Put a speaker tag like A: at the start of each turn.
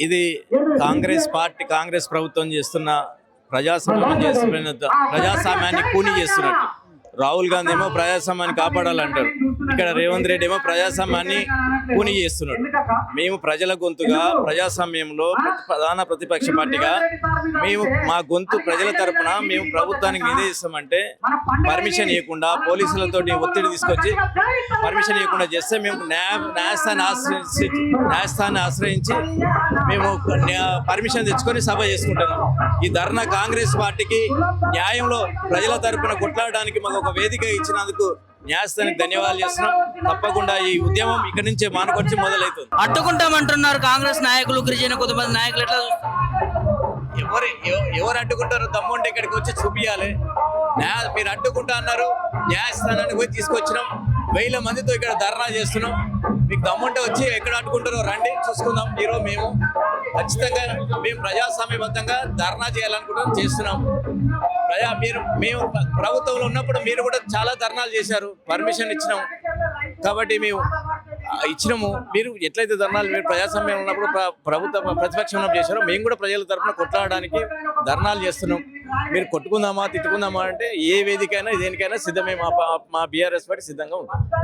A: ఇది కాంగ్రెస్ పార్టీ కాంగ్రెస్ ప్రభుత్వం చేస్తున్న ప్రజాస్వామ్యం చేస్తున్న ప్రజాస్వామ్యాన్ని కూని చేస్తున్నట్టు. రాహుల్ గాంధీ ఏమో ప్రజాస్వామ్యాన్ని కాపాడాలంటారు. ఇక్కడ రేవంత్ రెడ్డి ఏమో ప్రజాస్వామ్యాన్ని పూని చేస్తున్నాడు. మేము ప్రజల గొంతుగా ప్రజాస్వామ్యంలో ప్రధాన ప్రతిపక్ష పార్టీగా మేము మా గొంతు ప్రజల తరపున మేము ప్రభుత్వానికి నివేదిస్తామంటే పర్మిషన్ ఇవ్వకుండా పోలీసులతోటి ఒత్తిడి తీసుకొచ్చి పర్మిషన్ ఇవ్వకుండా చేస్తే మేము న్యాయ న్యాయస్థాన్ని ఆశ్రయించి న్యాయస్థానాన్ని ఆశ్రయించి మేము పర్మిషన్ తెచ్చుకొని సభ చేసుకుంటున్నాం ఈ ధర్నా కాంగ్రెస్ పార్టీకి న్యాయంలో ప్రజల తరపున కొట్లాడడానికి మాకు ఒక వేదిక ఇచ్చినందుకు న్యాయస్థానానికి ధన్యవాదాలు చేస్తున్నాం. తప్పకుండా ఈ ఉద్యమం ఇక్కడి నుంచే మానుకొచ్చి మొదలవుతుంది
B: అడ్డుకుంటామంటున్నారు కాంగ్రెస్ నాయకులు గిరిజన కొంతమంది నాయకులు ఎట్లా చూస్తారు?
A: ఎవరు ఎవ- ఎవరు అడ్డుకుంటారో? దమ్ముంటే ఇక్కడికి వచ్చి చూపియాలి. న్యాయ మీరు అడ్డుకుంటా అన్నారు. న్యాయస్థానానికి పోయి తీసుకొచ్చినాం. వేల మందితో ఇక్కడ ధర్నా చేస్తున్నాం. మీకు దమ్ముంటే వచ్చి ఎక్కడ అడ్డుకుంటారో రండి చూసుకుందాం. మీరు మేము ఖచ్చితంగా మేము ప్రజాస్వామ్యబద్ధంగా ధర్నా చేయాలనుకుంటున్నాం చేస్తున్నాం. ప్రజా మీరు మేము ప్రభుత్వంలో ఉన్నప్పుడు మీరు కూడా చాలా ధర్నాలు చేశారు. పర్మిషన్ ఇచ్చినాం. కాబట్టి మేము ఇచ్చినాము. మీరు ఎట్లయితే ధర్నాలు మీరు ప్రజాస్వామ్యం ఉన్నప్పుడు ప్ర- ప్రభుత్వ ప్రతిపక్షంలో చేశారో మేము కూడా ప్రజల తరఫున కొట్లాడడానికి ధర్నాలు చేస్తున్నాం. మీరు కొట్టుకుందామా తిట్టుకుందామా అంటే ఏ వేదికైనా దేనికైనా సిద్ధమే. మా పా- మా బీఆర్ఎస్ పార్టీ సిద్ధంగా ఉంటుంది.